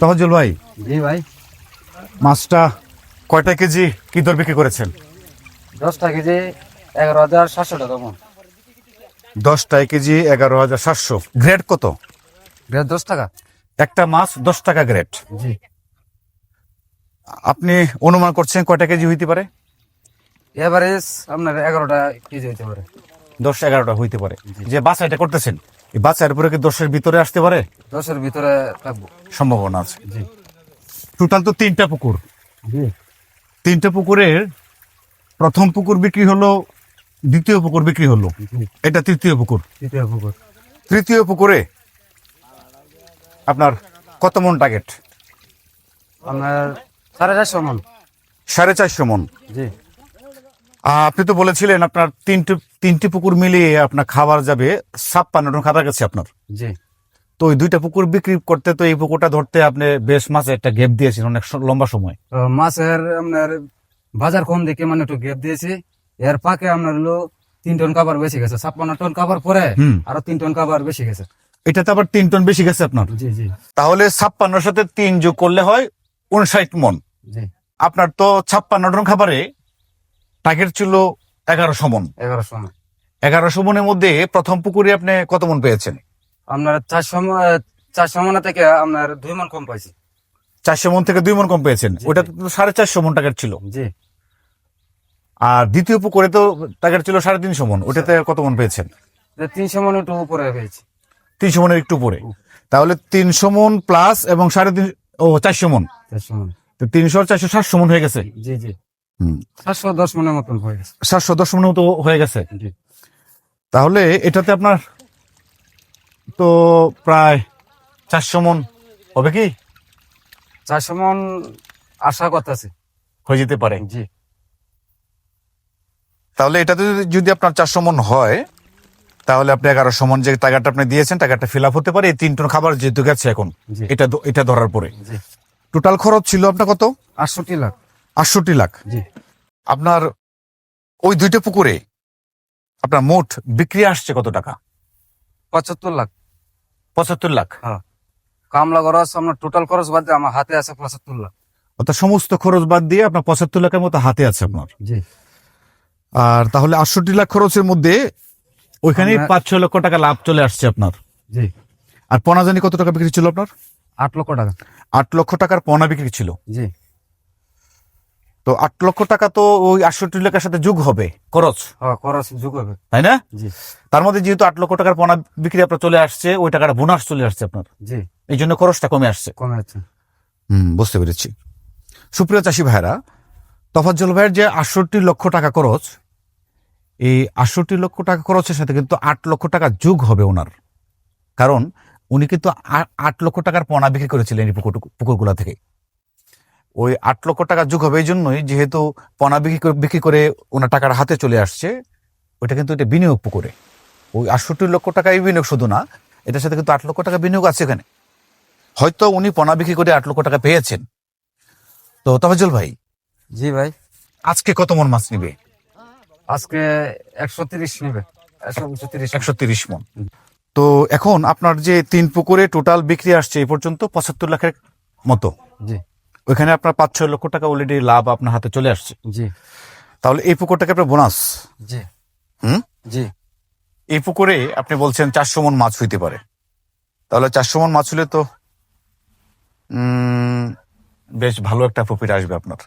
তহজুল ভাই জি ভাই। মাছটা কয়টা কেজি কি দর বিক্রি করেছেন? দশটা কেজি এগারো হাজার সাতশো টাকা মন দশটায় কেজি এগারো হাজার সাতশো। গ্রেড কত? দেড় দশ টাকা। একটা মাছ দশ টাকা গ্রেড। জি। আপনি অনুমান করছেন কয়টা কেজি হইতে পারে? এভারেজ আপনার এগারোটা কেজি হইতে পারে। দশ এগারোটা হইতে পারে। যে বাছাইটা করতেছেন এই বাছাইয়ের পরে কি দশের ভিতরে আসতে পারে? দশের ভিতরে রাখব সম্ভাবনা আছে। জি। টোটাল তো তিনটা পুকুর। জি। তিনটা পুকুরের প্রথম পুকুর বিক্রি হলো দ্বিতীয় পুকুর বিক্রি হলো। এটা তৃতীয় পুকুর। তৃতীয় পুকুর। তৃতীয় পুকুরে আপনার কত মন টার্গেট আপনার সাড়ে চারশো মন। সাড়ে চারশো মন। জি। আপনি তো বলেছিলেন আপনার তিনটি তিনটি পুকুর মিলিয়ে আপনার খাবার যাবে ছাপ্পান্ন টন খাবার গেছে আপনার। জি। তো ওই দুইটা পুকুর বিক্রি করতে তো এই পুকুরটা ধরতে আপনি বেশ মাসে একটা গ্যাপ দিয়েছেন অনেক লম্বা সময়। তো মাছের আপনার বাজার কম দেখে মানে একটু গ্যাপ দিয়েছি। এর পাকে আপনার হলো তিন টন কাবার বেশি গেছে। ছাপ্পান্ন টন কাবার পরে আরও তিন টন কাবার বেশি গেছে। এটাতে আবার তিন টন বেশি গেছে আপনার। জি জি। তাহলে ছাপ্পান্নর সাথে তিন যোগ করলে হয় উনষাট মন। জি। আপনার তো ছাপ্পান্ন টন খাবারে টার্গেট ছিল এগারোশো মন। এগারোশো মন। এগারোশো মনের মধ্যে প্রথম পুকুরে আপনি কত মন পেয়েছেন? আপনার চারশো চারশো মনে থেকে আপনার দুই মন কম পাইছি। চারশো মন থেকে দুই মন কম পেয়েছেন। ওটা তো সাড়ে চারশো মন টার্গেট ছিল। জি। আর দ্বিতীয় পুকুরে তো টার্গেট ছিল সাড়ে তিনশো মন। ওটাতে কত মন পেয়েছেন? তিনশো মন একটু উপরে পেয়েছি। তিনশো মনের একটু উপরে। তাহলে তিনশো মন প্লাস এবং সাড়ে তিন ও চারশো মন। চারশো মন। তো তিনশো চারশো সাতশো মন হয়ে গেছে? জি জি। সাতশো দশ মনের মতন হয়ে গেছে। সাতশো দশ মন তো হয়ে গেছে? জি। তাহলে এটাতে আপনার তো প্রায় চারশো মন হবে কি? চারশো মন আশা করতেছে। হয়ে যেতে পারে। জি। তাহলে এটাতে যদি আপনার চারশো মন হয় তাহলে আপনি এগারোশো মন যে টাকাটা আপনি দিয়েছেন টাকাটা ফিল আপ হতে পারে। এই তিন টন খাবার যেহেতু গেছে এখন এটা এটা ধরার পরে। টোটাল খরচ ছিল আপনার কত? আটষট্টি লাখ। আটষট্টি লাখ। জি। আপনার ওই দুইটা পুকুরে আপনার মোট বিক্রি আসছে কত টাকা? পঁচাত্তর লাখ। পঁচাত্তর লাখ। কামলা খরচ আপনার টোটাল খরচ বাদ দিয়ে আমার হাতে আছে পঁচাত্তর লাখ। অর্থাৎ সমস্ত খরচ বাদ দিয়ে আপনার পঁচাত্তর লাখের মতো হাতে আছে আপনার। জি। আর তাহলে আটষট্টি লাখ খরচের মধ্যে ওইখানেই আমরা- পাঁচ ছয় লক্ষ টাকা লাভ চলে আসছে আপনার। জি। আর পনা জানি কত টাকা বিক্রি ছিল আপনার? আট লক্ষ টাকা। আট লক্ষ টাকার পনা বিক্রি ছিল? জি। তো আট লক্ষ টাকা তো ওই আটষট্টি লাখের সাথে যোগ হবে খরচ? হ্যাঁ খরচ যোগ হবে। তাই না? জি। তার মধ্যে যেহেতু আট লক্ষ টাকার পনা বিক্রি আপনার চলে আসছে ওই টাকাটা বোনাস চলে আসছে আপনার। জি। এই জন্য খরচটা কমে আসছে। কমে যাচ্ছে হুম বুঝতে পেরেছি। সুপ্রিয় চাষি ভাইরা তফাজ্জল ভাইয়ের যে আটষট্টি লক্ষ টাকা খরচ এই আটষট্টি লক্ষ টাকা খরচের সাথে কিন্তু আট লক্ষ টাকা যোগ হবে ওনার। কারণ উনি কিন্তু আট লক্ষ টাকার পণা বিক্রি করেছিলেন এই পুকুর পুকুরগুলা থেকে। ওই আট লক্ষ টাকা যোগ হবে এই জন্যই যেহেতু পণা বিক্রি করে- বিক্রি করে ওনার টাকার হাতে চলে আসছে ওইটা কিন্তু এটা বিনিয়োগ পুকুরে। ওই আটষট্টি লক্ষ টাকা এই বিনিয়োগ শুধু না এটার সাথে কিন্তু আট লক্ষ টাকা বিনিয়োগ আছে এখানে। হয়তো উনি পণা বিক্রি করে আট লক্ষ টাকা পেয়েছেন। তো তফাজল ভাই জি ভাই। আজকে কত মন মাছ নিবে? আজকে একশো তিরিশ নেবে। একশো তিরিশ মন। তো এখন আপনার যে তিন পুকুরে টোটাল বিক্রি আসছে এই পর্যন্ত পঁচাত্তর লাখের মতো। জি। ওইখানে আপনার পাঁচ ছয় লক্ষ টাকা অলরেডি লাভ আপনার হাতে চলে আসছে। জি। তাহলে এই পুকুরটাকে আপনার বোনাস। জি। হুম? জি। এই পুকুরে আপনি বলছেন চারশো মন মাছ হইতে পারে। তাহলে চারশো মন মাছ হলে তো বেশ ভালো একটা প্রফিট আসবে আপনার।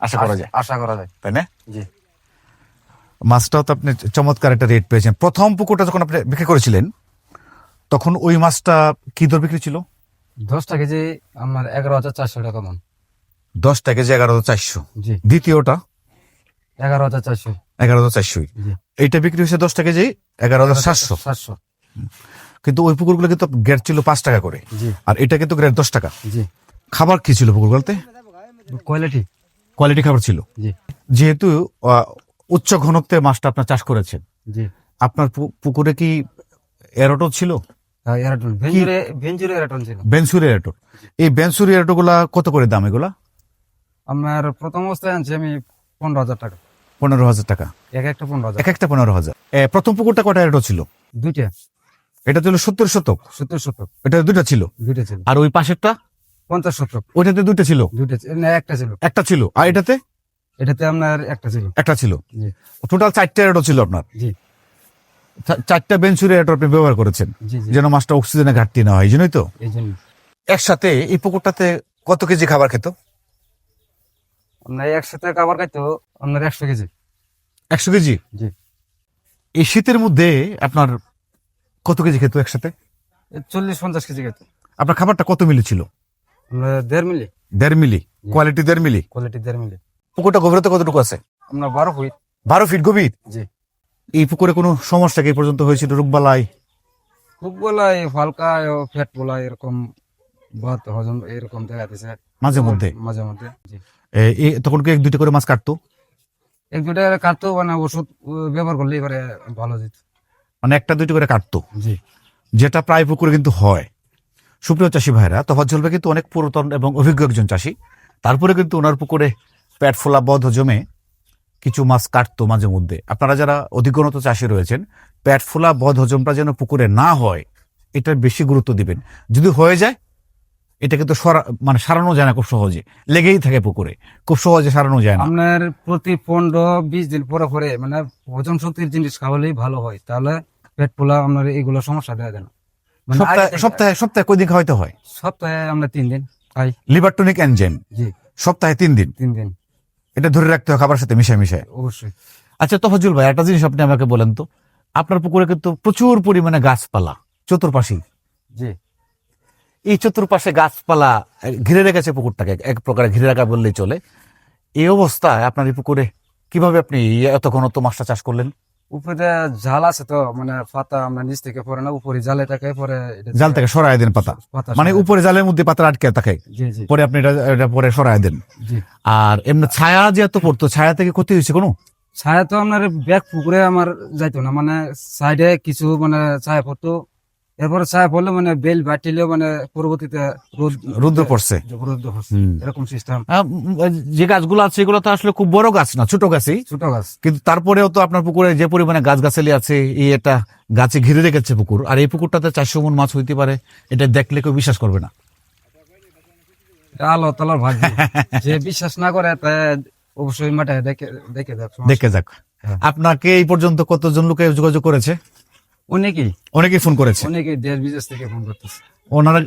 আশা করা যায়। আশা করা যায়। তাই না? জি। মাছটাও তো আপনি চমৎকার একটা রেট পেয়েছেন। প্রথম পুকুরটা যখন আপনি বিক্রি করেছিলেন তখন ওই মাছটা কি দর বিক্রি ছিল? দশটা কেজি আমার এগারো হাজার চারশো টাকা মন। দশটা কেজি এগারো হাজার চারশো। জি। দ্বিতীয়টা? এগারো হাজার চারশো। এগারো হাজার চারশো। এইটা বিক্রি হয়েছে দশটা কেজি এগারো হাজার সাতশো। সাতশো। কিন্তু ওই পুকুরগুলো কিন্তু গ্রেড ছিল পাঁচ টাকা করে। আর এটা কিন্তু গ্রেড দশ টাকা। জি। খাবার কি ছিল পুকুরগুলোতে? কোয়ালিটি কোয়ালিটি খাবার ছিল। যেহেতু উচ্চ ঘনত্বে মাছটা আপনার চাষ করেছেন। জি। আপনার পুকুরে কি এরোটো ছিল? হ্যাঁ, বেনসুরি এরাটো এই বেনসুরি এরাটো গুলা কত করে দাম এগুলা? আমার প্রথম অবস্থায় আনছি আমি পনেরো হাজার টাকা। পনেরো হাজার টাকা। এক একটা পনেরো হাজার। এক একটা পনেরো হাজার। প্রথম পুকুরটা কটা এরাটো ছিল? দুইটা। এটা ছিল সত্তর শতক? সত্তর শতক। এটা ছিল? দুইটা ছিল। আর ওই পাশেরটা? পঞ্চাশ শতক। ওইটাতে দুইটা ছিল? একটা ছিল। একটা ছিল। আর এটাতে? এটাতে আপনার একটা ছিল। একটা ছিল। টোটাল চারটা এরাটো ছিল আপনার। জি। চারটা বেনসুরি এরাটো আপনি ব্যবহার করেছেন। যেন মাছটা অক্সিজেনে ঘাটতি না হয় এই জন্যই তো। একসাথে এই পুকুরটাতে কত কেজি খাবার খেত? আপনার একসাথে খাবার খাইতো আপনার একশো কেজি। একশো কেজি? জি। এই শীতের মধ্যে আপনার কত কেজি খেত একসাথে? চল্লিশ পঞ্চাশ কেজি খাইতো আপনার খাবারটা কত মিলি ছিল? দেড় মিলি। দেড় মিলি। কোয়ালিটি দেড় মিলি। কোয়ালিটি দেড় মিলি। পুকুরটা গভীরতা কতটুকু আছে? আপনার বারো ফিট বারো ফিট গভীর? জি। এই পুকুরে কোনো সমস্যা কি পর্যন্ত হয়েছিল? রোগবালাই? খুব বলাই হালকা ফ্যাট বলা এরকম ভাত হজম এরকম দেখা দিছে মাঝে মধ্যে? মাঝে মধ্যে জি। এ, এ, তখন কি এক দুইটা করে মাছ কাটতো? এক দুটা কাটতো মানে ওষুধ ব্যবহার করলে এবারে ভালো যেত। মানে একটা দুইটা করে কাটতো? জি। যেটা প্রায় পুকুরে কিন্তু হয়। সুপ্রিয় চাষি ভাইরা তফাৎ জলবে কিন্তু অনেক পুরাতন এবং অভিজ্ঞ একজন চাষি। তারপরে কিন্তু ওনার পুকুরে পেট ফোলা বধ জমে কিছু মাছ কাটতো মাঝে মধ্যে। আপনারা যারা অধিকনত চাষি রয়েছেন পেট ফোলা বধ হজমটা যেন পুকুরে না হয় এটার বেশি গুরুত্ব দিবেন। যদি হয়ে যায় এটা কিন্তু সরা- মানে সারানো যায় না খুব সহজে। লেগেই থাকে পুকুরে। খুব সহজে সারানো যায় না। আপনার প্রতি পনেরো বিশ দিন পরে পরে মানে হজম শক্তির জিনিস খাওয়ালেই ভালো হয়। তাহলে পেট পোলা আপনার এইগুলো সমস্যা যায় না। মানে সপ্তাহে সপ্তাহে কয়দিন খাওয়াইতে হয়? সপ্তাহে আমরা তিন দিন লিভারটনিক এনজাইম। জি। সপ্তাহে তিন দিন। তিন দিন। এটা ধরে রাখতে হয় খাবার সাথে মিশে মিশে অবশ্যই। আচ্ছা তফাজুল ভাই একটা জিনিস আপনি আমাকে বলেন তো আপনার পুকুরে কিন্তু প্রচুর পরিমাণে গাছপালা চতুর্পাশেই জি। এই চতুর্পাশে গাছপালা ঘিরে রেখেছে পুকুরটাকে এক প্রকারে ঘিরে রাখা বললেই চলে। এই অবস্থায় আপনার এই পুকুরে কীভাবে আপনি এত ঘনত্ব মাছটা চাষ করলেন? উপরে জাল আছে তো মানে পাতা আমরা নিচ থেকে পরে না উপরে জালে থাকে পরে জাল থেকে সরাই দেন পাতা। মানে উপরে জালের মধ্যে পাতা আটকে থাকে। পরে আপনি এটা এটা পরে সরাই দেন। আর এমনি ছায়া যে এত পড়তো ছায়া থেকে ক্ষতি হয়েছে কোনো? ছায়া তো আপনার ব্যাগ পুকুরে আমার যাইতো না মানে সাইডে কিছু মানে ছায়া পড়তো। এরপরে ছায়া পড়লে মানে বেল বাটিলেও মানে পরবর্তীতে রুদ্র পড়ছে। এরকম সিস্টেম যে গাছগুলো আছে এগুলো তো আসলে খুব বড় গাছ না ছোট গাছই। ছোট গাছ। কিন্তু তারপরেও তো আপনার পুকুরে যে পরিমাণে গাছ গাছালি আছে এই একটা গাছে ঘিরে রেখেছে পুকুর। আর এই পুকুরটাতে চারশো মন মাছ হইতে পারে এটা দেখলে কেউ বিশ্বাস করবে না। এটা আল্লাহ তালার ভাগ্য। যে বিশ্বাস না করে তা অবশ্যই মাঠে দেখে দেখে দেখ দেখে যাক। হ্যাঁ। আপনাকে এই পর্যন্ত কতজন লোকে যোগাযোগ করেছে? অনেকেই অনেকেই ফোন করেছে। অনেকেই দেশ বিদেশ থেকে ফোন করতেছে। ওনারা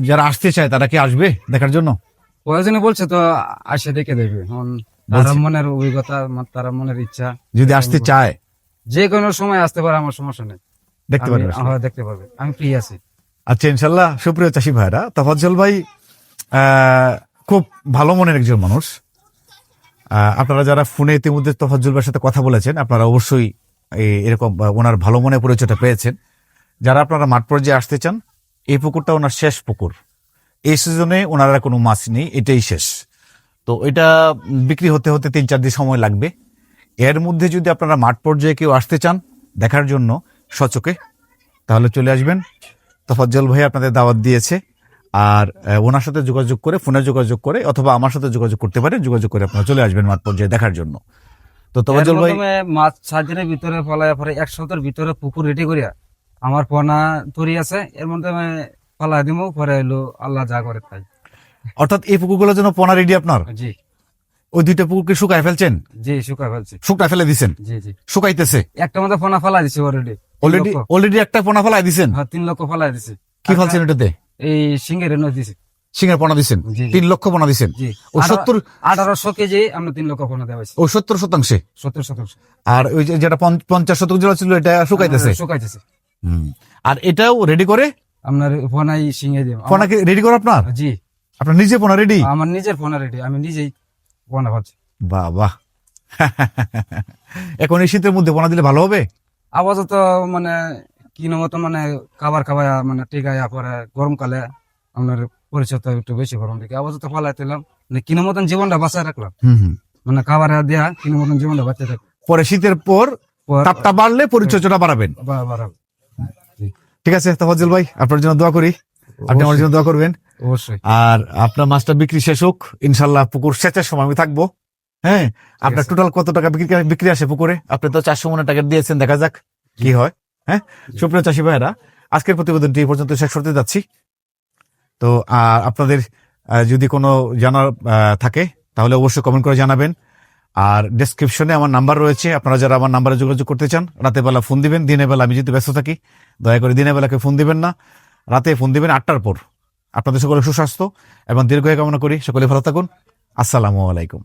যারা আসতে চায় তারা কি আসবে দেখার জন্য? কয়েকজনে বলছে তো আসে দেখে এখন তারা মনের অভিজ্ঞতা তারা মনের ইচ্ছা। যদি আসতে চায়। যে কোনো সময় আসতে পারে আমার সমস্যা নেই। দেখতে পারবে। দেখতে পারবে। আমি ফ্রি আছি। আচ্ছা ইনশাল্লাহ সুপ্রিয় চাষি ভাইরা তফাজ্জল ভাই আহ, খুব ভালো মনের একজন মানুষ। আহ, আপনারা যারা ফোনে ইতিমধ্যে তফাজ্জল ভাইয়ের সাথে কথা বলেছেন আপনারা অবশ্যই এরকম ওনার ভালো মনের পরিচয়টা পেয়েছেন। যারা আপনারা মাঠ পর্যায়ে আসতে চান, এই পুকুরটা ওনার শেষ পুকুর। এই সিজনে ওনারা কোনো মাছ নেই, এটাই শেষ। তো এটা বিক্রি হতে হতে তিন চার দিন সময় লাগবে। এর মধ্যে যদি আপনারা মাঠ পর্যায়ে কেউ আসতে চান দেখার জন্য সচকে, তাহলে চলে আসবেন। তফাজ্জল ভাই আপনাদের দাওয়াত দিয়েছে। আর ওনার সাথে যোগাযোগ করে, ফোনে যোগাযোগ করে, অথবা আমার সাথে যোগাযোগ করতে পারেন, যোগাযোগ করে আপনারা চলে আসবেন মাঠ পর্যায়ে দেখার জন্য। তো ভাই মাছ ভিতরে ফলায় পরে এক ভিতরে পুকুর রেডি করিয়া আমার পোনা তৈরি আছে। এর মধ্যে আমি দিব পরে এলো আল্লাহ যা করে তাই। অর্থাৎ এই পুকুরগুলোর জন্য পোনা রেডি আপনার? জি। ওই দুইটা পুকুরকে শুকায় ফেলছেন? জি শুকাই ফেলছি। শুকনা ফেলে দিছেন? জি জি। শুকাইতেছে? একটা মধ্যে ফোনা ফেলাই দিছি অলরেডি অলরেডি অলরেডি একটা পোনা ফেলাই দিছেন? হ্যাঁ তিন লক্ষ ফেলাই দিছি। কি ফেলছেন এটাতে? এই সিঙ্গের এনে দিছি। সিঙ্গার পোনা জি। তিন লক্ষ পোনা ও সত্তর আঠারোশো কেজি আমরা তিন লক্ষ ফোনা দেওয়া ও সত্তর শতাংশে? সত্তর শতাংশ। আর ওই যেটা পঞ্চাশ শতক যেটা ছিল এটা শুকাইতেছে? শুকাইতেছে। আর এটাও রেডি করে? আপনার ফোনাই সিঙ্গে দিব পোনা কি রেডি করে আপনার? জি। আপনার নিজে পোনা রেডি আমার নিজের ফোনা রেডি আমি নিজেই ফোনা ভাবছি। বাহ বাহ এখন এই শীতের মধ্যে পোনা দিলে ভালো হবে? আপাতত মানে কিনো মতো মানে খাবার খাবার মানে টিকাইয়া পরে গরমকালে আপনার পরিচয় একটু বেশি গরম দিকে আপাতত ফলাই দিলাম। মানে কিনো মতন জীবনটা বাঁচায় রাখলাম। মানে খাবার দেয়া কিনো মতন জীবনটা বাঁচিয়ে রাখলাম পরে শীতের পর তাপটা বাড়লে পরিচর্যাটা বাড়াবেন। বা- বাড়াবো। জি। ঠিক আছে তফাজ্জল ভাই আপনার জন্য দোয়া করি। আপনি আমার জন্য দোয়া করবেন। অবশ্যই। আর আপনার মাছটা বিক্রি শেষ হোক ইনশাল্লাহ পুকুর সেচের সময় আমি থাকব। হ্যাঁ আপনার টোটাল কত টাকা বিক্রি বিক্রি আসে পুকুরে? আপনি তো চারশো মনে টাকা দিয়েছেন দেখা যাক কি হয়। হ্যাঁ সুপ্রিয় চাষি ভাইরা আজকের প্রতিবেদনটি এই পর্যন্ত শেষ করতে যাচ্ছি। তো আপনাদের যদি কোনো জানার থাকে, তাহলে অবশ্যই কমেন্ট করে জানাবেন। আর ডেসক্রিপশনে আমার নাম্বার রয়েছে, আপনারা যারা আমার নাম্বারে যোগাযোগ করতে চান, রাতের বেলা ফোন দিবেন, দিনের বেলা আমি যদি ব্যস্ত থাকি, দয়া করে দিনের বেলাকে ফোন দিবেন না। রাতে ফোন দিবেন আটটার পর। আপনাদের সকলে সুস্বাস্থ্য এবং দীর্ঘায়ু কামনা করি, সকলে ভালো থাকুন। আসসালামু আলাইকুম।